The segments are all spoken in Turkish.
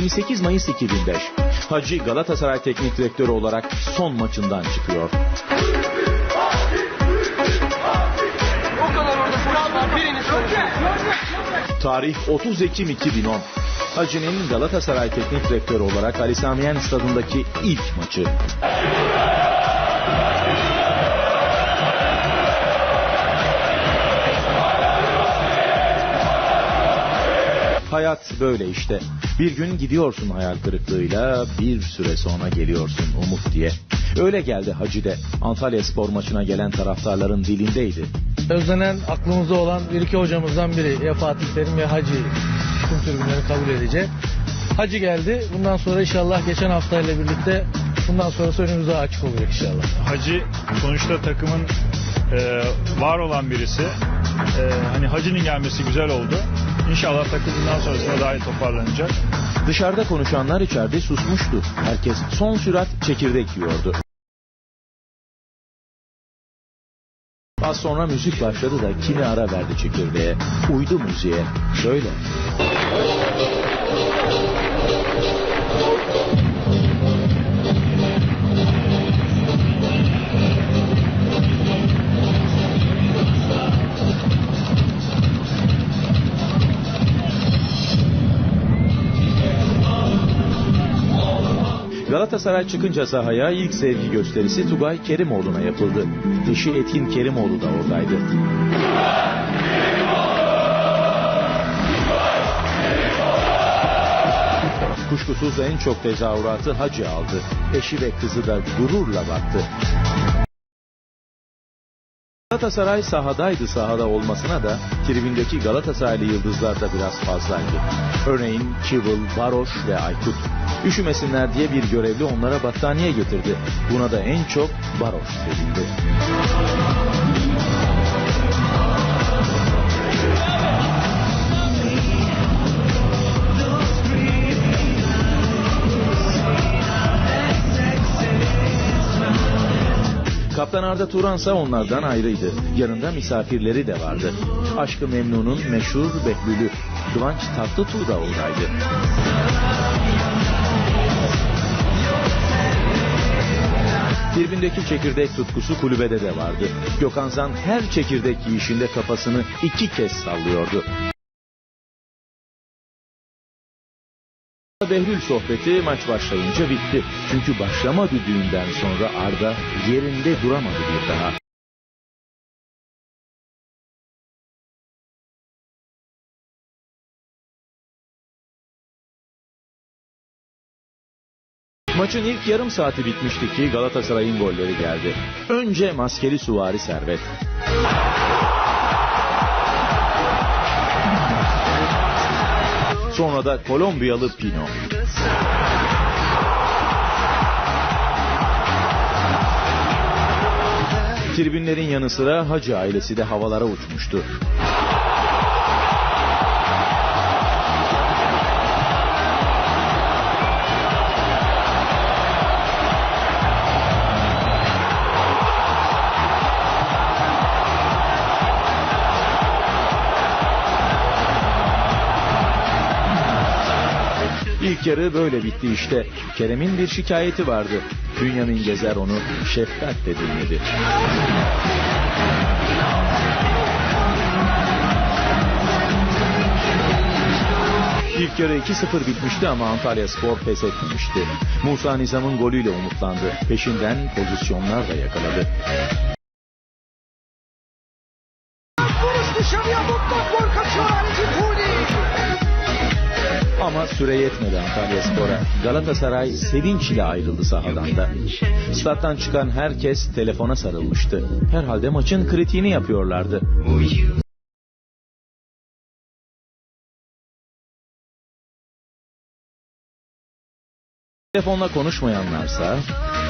28 Mayıs 2005. Hacı Galatasaray Teknik Direktörü olarak son maçından çıkıyor. Tarih 30 Ekim 2010. Hacı'nın Galatasaray Teknik Direktörü olarak Ali Sami stadındaki ilk maçı. Hayat böyle işte. Bir gün gidiyorsun hayal kırıklığıyla, bir süre sonra geliyorsun umut diye. Öyle geldi Hacı de. Antalya spor maçına gelen taraftarların dilindeydi. özlenen aklımızda olan bir iki hocamızdan biri ya Fatih Terim ya Hacı tüm tribünleri kabul edecek. Hacı geldi. Bundan sonra inşallah geçen haftayla birlikte bundan sonrası önümüzde açık olacak inşallah. Hacı sonuçta takımın e, var olan birisi. E, hani Hacı'nın gelmesi güzel oldu. İnşallah takım bundan sonrasında daha iyi toparlanacak. Dışarıda konuşanlar içeride susmuştu. Herkes son sürat çekirdek yiyordu. Az sonra müzik başladı da kimi ara verdi çekirdeğe. Uydu müziğe. Şöyle. Galatasaray çıkınca sahaya ilk sevgi gösterisi Tugay Kerimoğlu'na yapıldı. Eşi Etkin Kerimoğlu da oradaydı. Kuşkusuz en çok tezahüratı Hacı aldı. Eşi ve kızı da gururla baktı. Galatasaray sahadaydı sahada olmasına da tribündeki Galatasaraylı yıldızlar da biraz fazlaydı. Örneğin Kivıl, Baroş ve Aykut. Üşümesinler diye bir görevli onlara battaniye getirdi. Buna da en çok Baroş sevindi. Kaptan Arda Turansa onlardan ayrıydı. Yanında misafirleri de vardı. Aşkı Memnun'un meşhur Behlül'ü Kıvanç Tatlıtuğ da oradaydı. Tribündeki çekirdek tutkusu kulübede de vardı. Gökhan Zan her çekirdek yiyişinde kafasını iki kez sallıyordu. Behlül sohbeti maç başlayınca bitti. Çünkü başlama düdüğünden sonra Arda yerinde duramadı bir daha. Maçın ilk yarım saati bitmişti ki Galatasaray'ın golleri geldi. Önce maskeli suvari Servet. Sonra da Kolombiyalı Pino. Tribünlerin yanı sıra Hacı ailesi de havalara uçmuştu. İlk yarı böyle bitti işte. Kerem'in bir şikayeti vardı. Bünyamin Gezer onu şefkatle dinledi. İlk yarı 2-0 bitmişti ama Antalya Spor pes etmemişti. Musa Nizam'ın golüyle umutlandı. Peşinden pozisyonlar da yakaladı. Vuruş dışarıya mutlak Ama süre yetmedi Antalya Spor'a. Galatasaray sevinçle ayrıldı sahadan da. Stat'tan çıkan herkes telefona sarılmıştı. Herhalde maçın kritiğini yapıyorlardı. Telefonla konuşmayanlarsa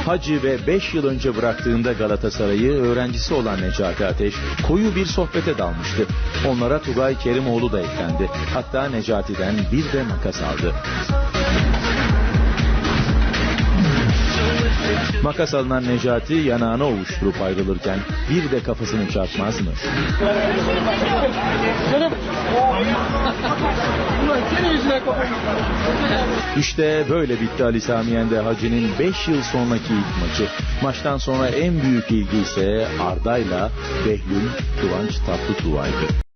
Hacı ve 5 yıl önce bıraktığında Galatasaray'ı öğrencisi olan Necati Ateş koyu bir sohbete dalmıştı. Onlara Tugay Kerimoğlu da eklendi. Hatta Necati'den bir de makas aldı. Makas alınan Necati yanağını ovuşturup ayrılırken bir de kafasını çarpmaz mı? İşte böyle bitti Ali Sami Yen'de Hacı'nın 5 yıl sonraki ilk maçı. Maçtan sonra en büyük ilgi ise Arda'yla Behlül Kıvanç Tatlıtuğ'aydı.